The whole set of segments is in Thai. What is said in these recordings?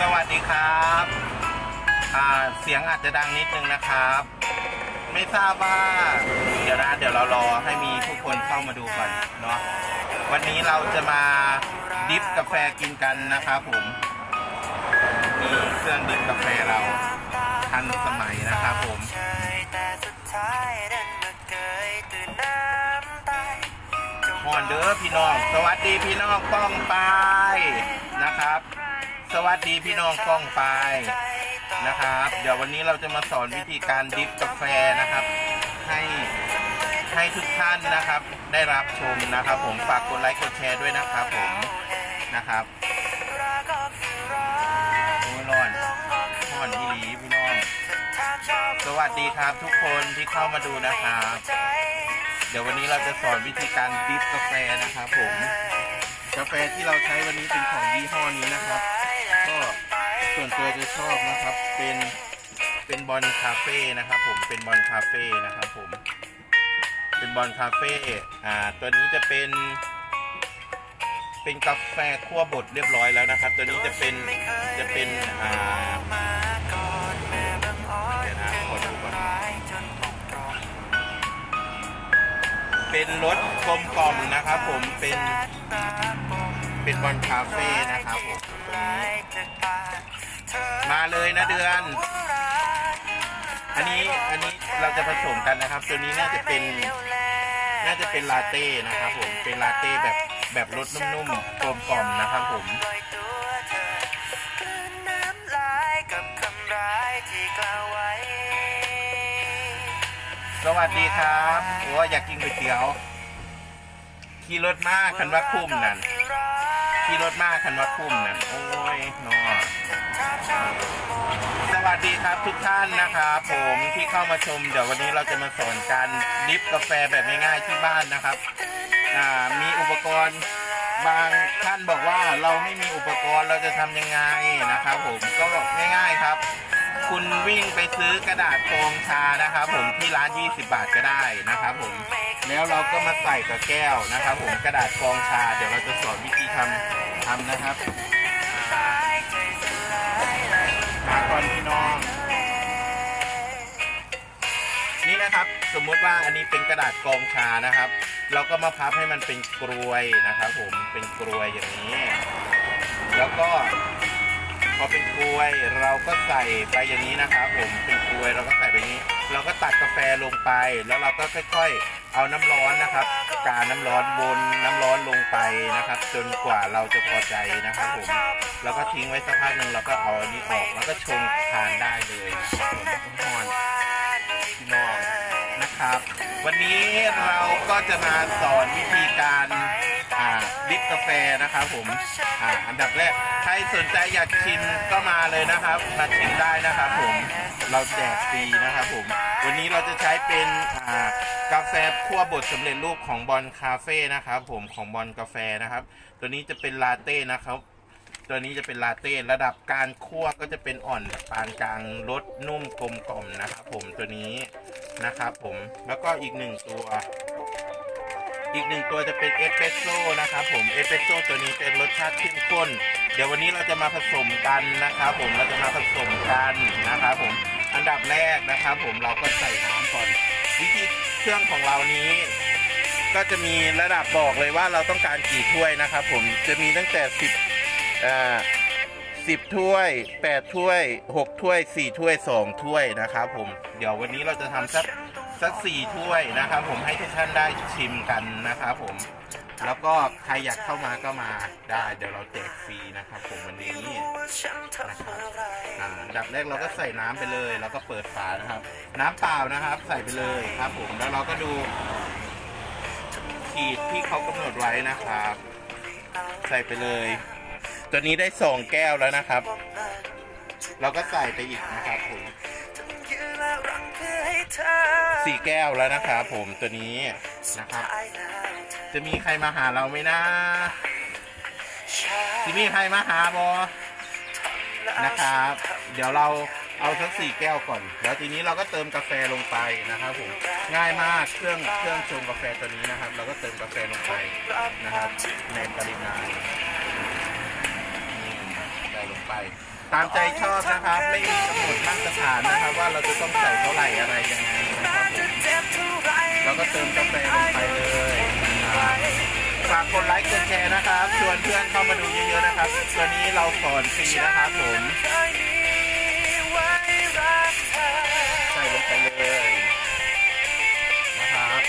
สวัสดีครับเสียงอาจจะดังนิดนึงนะครับ ไม่ทราบว่า เดี๋ยวนะเดี๋ยวเรารอให้มีผู้คนเข้ามาดูก่อนเนาะวันนี้เราจะมาดิฟกาแฟกินกันนะครับผมนี่เครื่องดิฟกาแฟเราทันสมัยนะครับผมฮอนเด้อพี่น้อง สวัสดีพี่น้องป้องไปนะครับ สวัสดีพี่น้องป้องปายนะครับ เดี๋ยววันนี้เราจะมาสอนวิธีการดิฟกาแฟนะครับ ให้ให้ทุกท่านนะครับ ได้รับชมนะครับ ผมฝากกดไลค์กดแชร์ด้วยนะครับผมนะครับโอ้ยร้อนร้อนอีหลีพี่น้อง สวัสดีครับทุกคนที่เข้ามาดูนะครับ เดี๋ยววันนี้เราจะสอนวิธีการดิฟกาแฟนะครับผมกาแฟที่เราใช้วันนี้เป็นของยี่ห้อนี้นะครับ วนตัวจะชอบนะครับ เป็นเป็นบอลคาเฟ่นะครับ ผมเป็นบอลคาเฟ่นะครับ ผม เป็นบอลคาเฟ่อ่า ตัวนี้จะเป็น เป็นกาแฟคั่วบดเรียบร้อยแล้วนะครับ ตัวนี้จะเป็นจะเป็นอ่าเดี๋ยวนะขอดูก่อนเป็นรถกลมกล่อมนะครับ ผมเป็นเป็นบอลคาเฟ่นะครับผม มาเลยนะเดือน อันนี้อันนี้เราจะผสมกันนะครับ ตัวนี้น่าจะเป็น น่าจะเป็นลาเต้นะครับผม เป็นลาเต้แบบแบบรสนุ่มๆกลมกล่อมนะครับผมสวัสดีครับโอ้อยากกินก๋วยเตี๋ยว ขี่รถมากคันว่าคุ้มนั่น ขี่รถมากคันว่าคุ้มนั่นโอ้ยนอสวัสดีครับทุกท่านนะครับผมที่เข้ามาชม เดี๋ยววันนี้เราจะมาสอนการดริฟกาแฟแบบง่ายๆที่บ้านนะครับอ่ามีอุปกรณ์บางท่านบอกว่าเราไม่มีอุปกรณ์เราจะทำยังไงนะครับผมก็ง่ายๆครับ คุณวิ่งไปซื้อกระดาษฟองชานะครับผมที่ร้าน 20 บาทก็ได้นะครับผม แล้วเราก็มาใส่กับแก้วนะครับ ผมกระดาษฟองชา เดี๋ยวเราจะสอนวิธีทำทำนะครับมาก่อนพี่น้อง นี่นะครับสมมติว่าอันนี้เป็นกระดาษกองชานะครับ เราก็มาพับให้มันเป็นกรวยนะครับ ผมเป็นกรวยอย่างนี้ แล้วก็พอเป็นกลวยเราก็ใส่ไปอย่างนี้นะครับ ผมเป็นกลวยเราก็ใส่ไปอย่างนี้ เราก็ตักกาแฟลงไป แล้วเราก็ค่อย ๆ เอาน้ำร้อนนะครับกาน้ำร้อนวนน้ำร้อนลงไปนะครับ จนกว่าเราจะพอใจนะครับผมแล้วก็ทิ้งไว้สักพักหนึ่งเราก็เอาอันนี้ออกแล้วก็ชงทานได้เลยนะครับผมหอนพี่น้องนะครับ วันนี้เราก็จะมาสอนวิธีการ ดิฟกาแฟนะครับผมอ่าอันดับแรกใครสนใจอยากชิมก็มาเลยนะครับมาชิมได้นะครับผมเราแจกฟรีนะครับผมวันนี้เราจะใช้เป็นอ่ากาแฟคั่วบดสำเร็จรูปของบอลคาเฟ่นะครับผมของบอลกาแฟนะครับ ตัวนี้จะเป็นลาเต้นะครับตัวนี้จะเป็นลาเต้ระดับการคั่วก็จะเป็นอ่อนปานกลางรสนุ่มกลมกล่อมนะครับผมตัวนี้นะครับผมแล้วก็อีกหนึ่งตัว อีกหนึ่งตัวจะเป็นเอสเปรสโซ่นะครับผมเอสเปรสโซ่ตัวนี้เป็นรสชาติเข้มข้น เดี๋ยววันนี้เราจะมาผสมกันนะครับผมเราจะมาผสมกันนะครับผมอันดับแรกนะครับผมเราก็ใส่น้ำก่อน วิธีเครื่องของเรานี้ ก็จะมีระดับบอกเลยว่าเราต้องการกี่ถ้วยนะครับผมจะมีตั้งแต่สิบอ่าสิบถ้วยแปดถ้วยหกถ้วยสี่ถ้วยสองถ้วยนะครับผม เดี๋ยววันนี้เราจะทำสัก สักสี่ถ้วยนะครับ ผมให้ทุกท่านได้ชิมกันนะครับผม แล้วก็ใครอยากเข้ามาก็มาได้ เดี๋ยวเราแจกฟรีนะครับ ผมวันนี้นะครับอ่าอันดับแรกเราก็ใส่น้ำไปเลย แล้วก็เปิดฝานะครับ น้ำเปล่านะครับ ใส่ไปเลยครับ ผมแล้วเราก็ดู ขีดที่เขากำหนดไว้นะครับ ใส่ไปเลย ตัวนี้ได้สองแก้วแล้วนะครับ เราก็ใส่ไปอีกนะครับผม สี่แก้วแล้วนะครับผมตัวนี้นะครับ จะมีใครมาหาเราไหมนะจะมีใครมาหาบอนะครับ เดี๋ยวเราเอาสักสี่แก้วก่อน แล้วทีนี้เราก็เติมกาแฟลงไปนะครับผมง่ายมากเครื่องเครื่องชงกาแฟตัวนี้นะครับ เราก็เติมกาแฟลงไปนะครับในปริมาณใส่ลงไป ตามใจชอบนะครับ ไม่มีกำหนดมาตรฐานนะครับ ว่าเราจะต้องใส่เท่าไหร่อะไรยังไงนะครับผมแล้วก็เติมกาแฟลงไปเลยนะครับฝากกดไลค์กดแชร์นะครับ ชวนเพื่อนเข้ามาดูเยอะๆนะครับตัวนี้เราสอนฟรีนะครับผมใส่ลงไปเลยนะครับ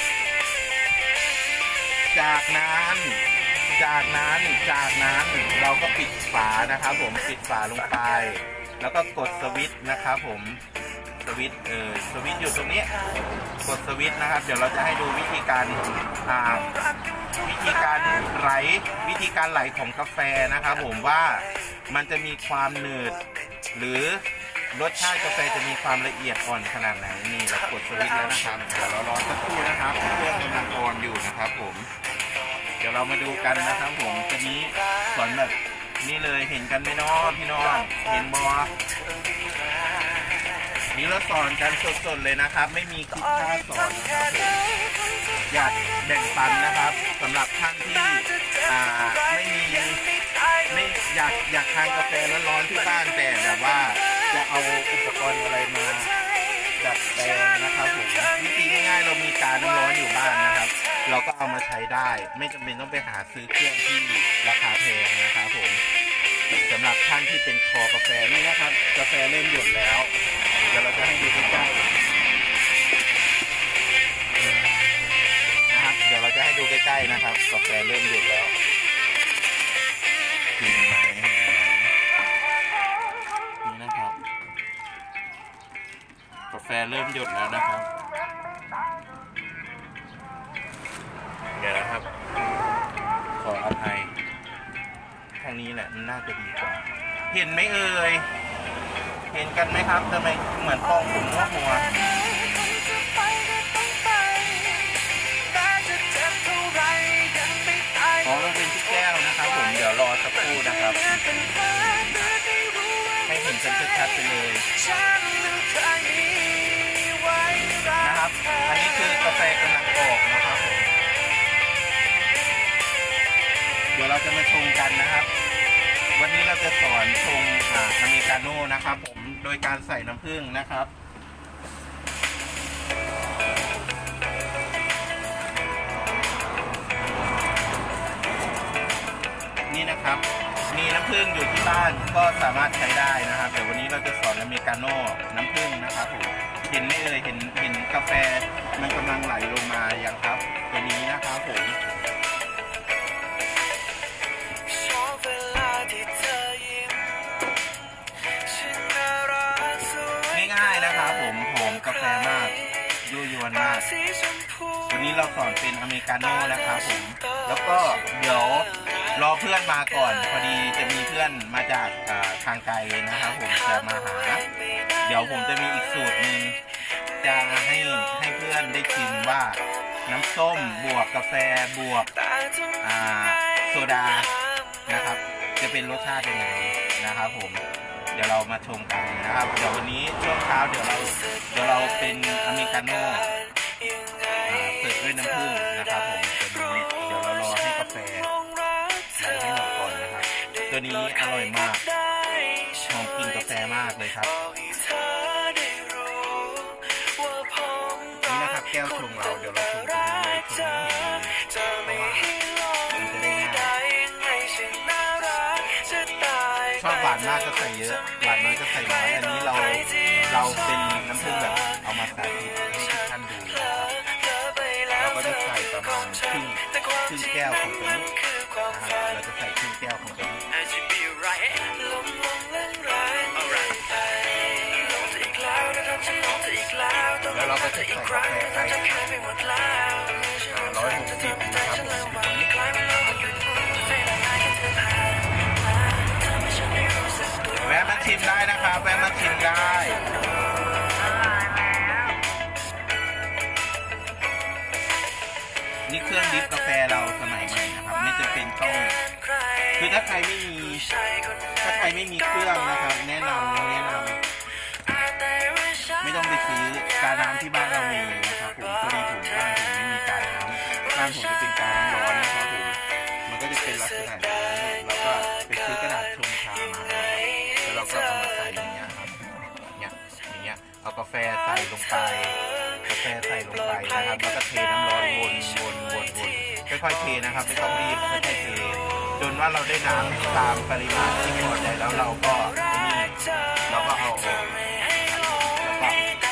จากนั้น จากนั้นจากนั้นเราก็ปิดฝานะครับผมปิดฝาลงไป แล้วก็กดสวิตช์นะครับผมสวิตช์เออสวิตช์อยู่ตรงนี้กดสวิตช์นะครับ เดี๋ยวเราจะให้ดูวิธีการอ่าวิธีการไหลวิธีการไหลของกาแฟนะครับผมว่ามันจะมีความหนืด หรือรสชาติกาแฟจะมีความละเอียดอ่อนขนาดไหนนี่เรากดสวิตช์แล้วนะครับเดี๋ยวเรารอสักครู่นะครับเครื่องกำลังออนอยู่นะครับผม ดี๋ยวเรามาดูกันนะครับผมทีนี้สอนแบบนี่เลยเห็นกันไหมน้องพี่น้องเห็นบอนี่เราสอนกันสดๆเลยนะครับ ไม่มีคลิปท่าสอนนะครับผมอยากแบ่งปันนะครับสำหรับท่านที่ไม่มีไม่อยากอยากทานกาแฟร้อนๆที่บ้านแต่แบบว่าจะเอาอุปกรณ์อะไร เราก็เอามาใช้ได้ ไม่จำเป็นต้องไปหาซื้อเครื่องที่ราคาแพงนะครับผมสำหรับท่านที่เป็นคอกาแฟนี่นะครับ กาแฟเริ่มหยดแล้วเดี๋ยวเราจะให้ดูใกล้ๆนะครับเดี๋ยวเราจะให้ดูใกล้ๆนะครับ กาแฟเริ่มหยดแล้วเห็นไหมเห็นไหมนี่นะครับ กาแฟเริ่มหยดแล้วนะครับ ดี๋ยวนะครับ ขออภัย ทางนี้แหละมันน่าจะดีกว่า เห็นไหมเอ่ย เห็นกันไหมครับทำไมเหมือนฟองผมหัวหัวอ๋อมันเป็นที่แก้วนะครับผม เดี๋ยวรอสักครู่นะครับ ให้เห็นกันชัดๆไปเลยนะครับ อันนี้คือกาแฟกำลังออกนะครับ ดี๋ยวเราจะมาชงกันนะครับ วันนี้เราจะสอนชงอ่าอเมริกาโน่นะครับผมโดยการใส่น้ำผึ้งนะครับนี่นะครับ มีน้ำผึ้งอยู่ที่บ้านก็สามารถใช้ได้นะครับ เดี๋ยววันนี้เราจะสอนอเมริกาโน่น้ำผึ้งนะครับผมเห็นไหมเอ่ยเห็นเห็นกาแฟมันกำลังไหลลงมาอย่างครับ ตัวนี้นะครับผม เราสอนเป็นอเมริกาโน่นะครับผม แล้วก็เดี๋ยวรอเพื่อนมาก่อน พอดีจะมีเพื่อนมาจากอ่าทางไกลนะครับผมจะมาหา เดี๋ยวผมจะมีอีกสูตรหนึ่งจะให้ให้เพื่อนได้ชิมว่าน้ำส้มบวกกาแฟบวกอ่าโซดานะครับ จะเป็นรสชาติยังไงนะครับผมเดี๋ยวเรามาชมกันนะครับ เดี๋ยววันนี้ช่วงเช้าเดี๋ยวเราเดี๋ยวเราเป็นอเมริกาโน่อ่าเสิร์ฟ ด้วยน้ำผึ้งนะครับผมตัวนี้เดี๋ยวเรารอให้กาแฟไหลให้หมดก่อนนะครับ ตัวนี้อร่อยมากหอมกลิ่นกาแฟมากเลยครับนี่นะครับแก้วชงเราเดี๋ยวเราชงตรงนี้เลยชงให้เห็นเลยเพราะว่ามันจะได้ง่ายชอบหวานมากก็ใส่เยอะหวานน้อยก็ใส่น้อยอันนี้เราเราเป็นน้ำผึ้งแบบเอามาสาธิตให้ ครึ่งครึ่งแก้วของตัวนี้นะครับเราจะใส่ครึ่งแก้วของตัวนี้แล้วเราก็จะใส่กาแฟไปร้อยหกสิบนะครับผมตรงนี้แวะมาชิมได้นะครับ แวะมาชิมได้ นี่เครื่องดริฟกาแฟเราสมัยใหม่นะครับไม่จะเป็นต้องคือถ้าใครไม่มีถ้าใครไม่มีเครื่องนะครับ แนะนำแนะนำไม่ต้องไปซื้อกาน้ำที่บ้านเรามีนะครับผมพอดีผมบ้านผมไม่มีกาน้ำบ้านผมจะเป็นกาน้ำร้อนนะครับผมมันก็จะเป็นลักษณะนี้แล้วก็ไปซื้อกระดาษชงชามาแล้วเราก็เอามาใส่แบบนี้ครับเนี่ยแบบนี้เอากาแฟใส่ลงไปกาแฟใส่ลงไปนะครับแล้วก็เทน้ำ วนวนวนวนค่อยๆเทนะครับ ไม่ต้องรีบค่อยๆเทจนว่าเราได้น้ำตามปริมาณที่พอใจแล้วเราก็นี่เราก็เอาออกแล้วก็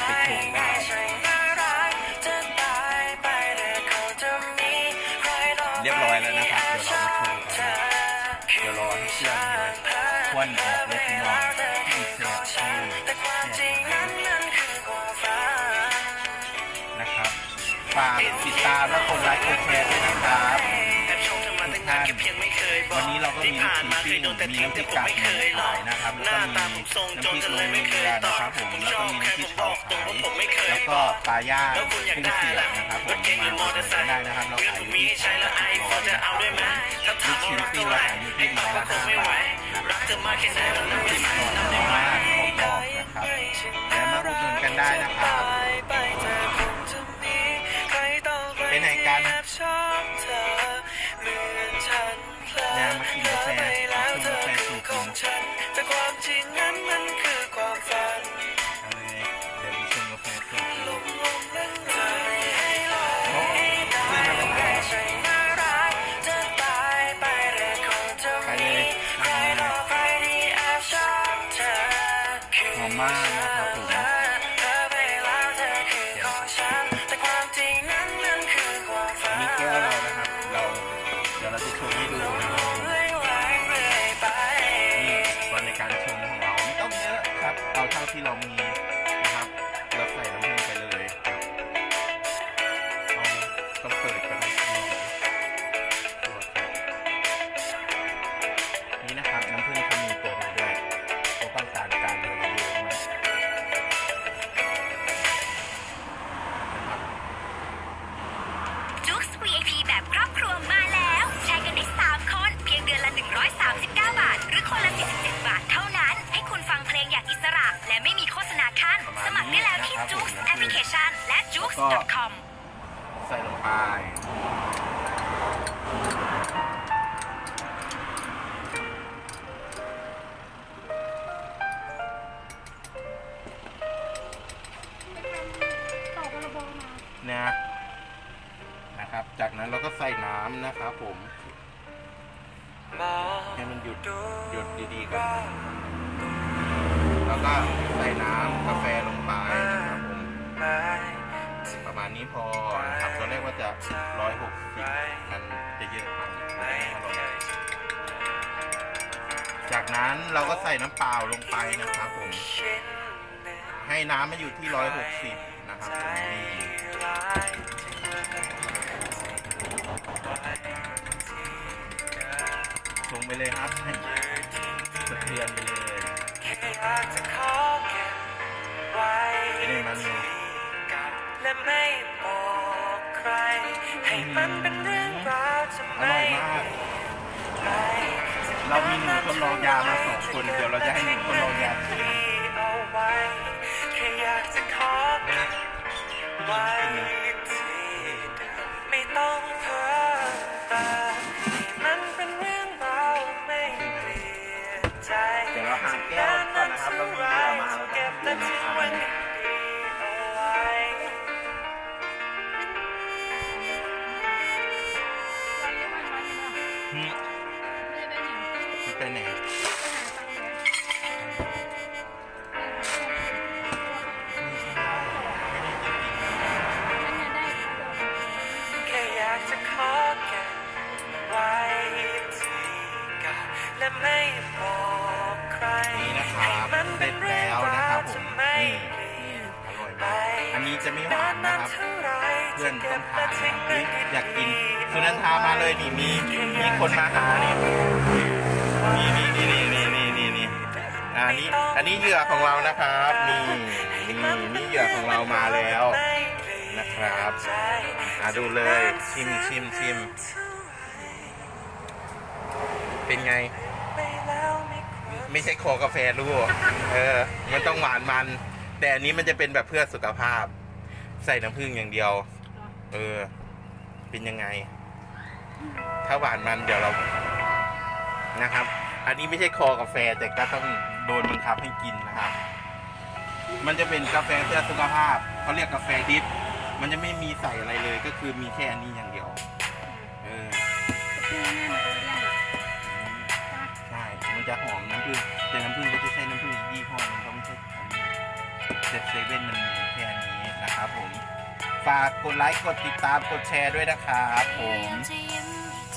ปิดถุงได้เรียบร้อยแล้วนะครับ เดี๋ยวเรามาชมกันเดี๋ยวรอให้เครื่องเห็นไหมควันออกเล็กน้อยที่เสียบที่เสียบ ฝากติดตามและคนไลค์คนแชร์นะครับทุกท่านวันนี้เราก็มีลูกชิ้นปิ้งมีน้ำพริกกากหมูขายนะครับแล้วก็มีน้ำพริกเกลือนะครับผมแล้วก็มีน้ำพริกเผาขายแล้วก็ปลาย่างกุ้งเสียบนะครับผมมาอุดหนุนได้นะครับเราขายอยู่ที่ขายละสิบร้อยนะครับผมลูกชิ้นปิ้งเราขายอยู่ที่ไม้ละห้าบาทนะครับน้ำริกสดมากกรอบนะครับและมาคุดหนุกันได้นะครับ นะนะครับ จากนั้นเราก็ใส่น้ำนะครับผมให้มันหยุดหยุดดีๆก่อนแล้วก็ใส่น้ำกาแฟลงไปนะครับผมประมาณนี้พอนะครับตอนแรกว่าจะร้อยหกสิบมันจะเยอะไปจากนั้นเราก็ใส่น้ำเปล่าลงไปนะครับผม ให้น้ำมันอยู่ที่ร้อยหกสิบนะครับผมนี่ ชงไปเลยครับให้สะเทือนไปเลยนี่มันและไม่บอกใคร ให้มันเป็นเรื่องราวจะอร่ไม่อยมกเรามีหนูทดลองยามาสองคน เดี๋ยวเราจะให้หนูท Why? นนี้อันนี้เหยื่อของเรานะครับนี่นี่นี่เหยื่อของเรามาแล้วนะครับอะดูเลยชิมชิมชิมเป็นไง ไม่ใช่คอกาแฟลูกเออ มันต้องหวานมัน แต่อันนี้มันจะเป็นแบบเพื่อสุขภาพ ใส่น้ำผึ้งอย่างเดียว เออ เป็นยังไง ถ้าหวานมันเดี๋ยวเรานะครับ อันนี้ไม่ใช่คอกาแฟแต่ก็ต้อง โดนบังคับให้กินนะครับ มันจะเป็นกาแฟเพื่อสุขภาพเขาเรียกกาแฟดิฟมันจะไม่มีใส่อะไรเลย ก็คือมีแค่อันนี้อย่างเดียว เออคือแม่มันเลี้ยงอะใช่ มันจะหอมน้ำผึ้งแต่น้ำผึ้งก็จะใช้น้ำผึ้งอีกยี่ห้อหนึงก็ไม่ใช่อันนี้เซเซเว่นมันมีแค่นี้นะครับผม ฝากกดไลค์ กดติดตาม กดแชร์ด้วยนะครับผมจะยิ้ม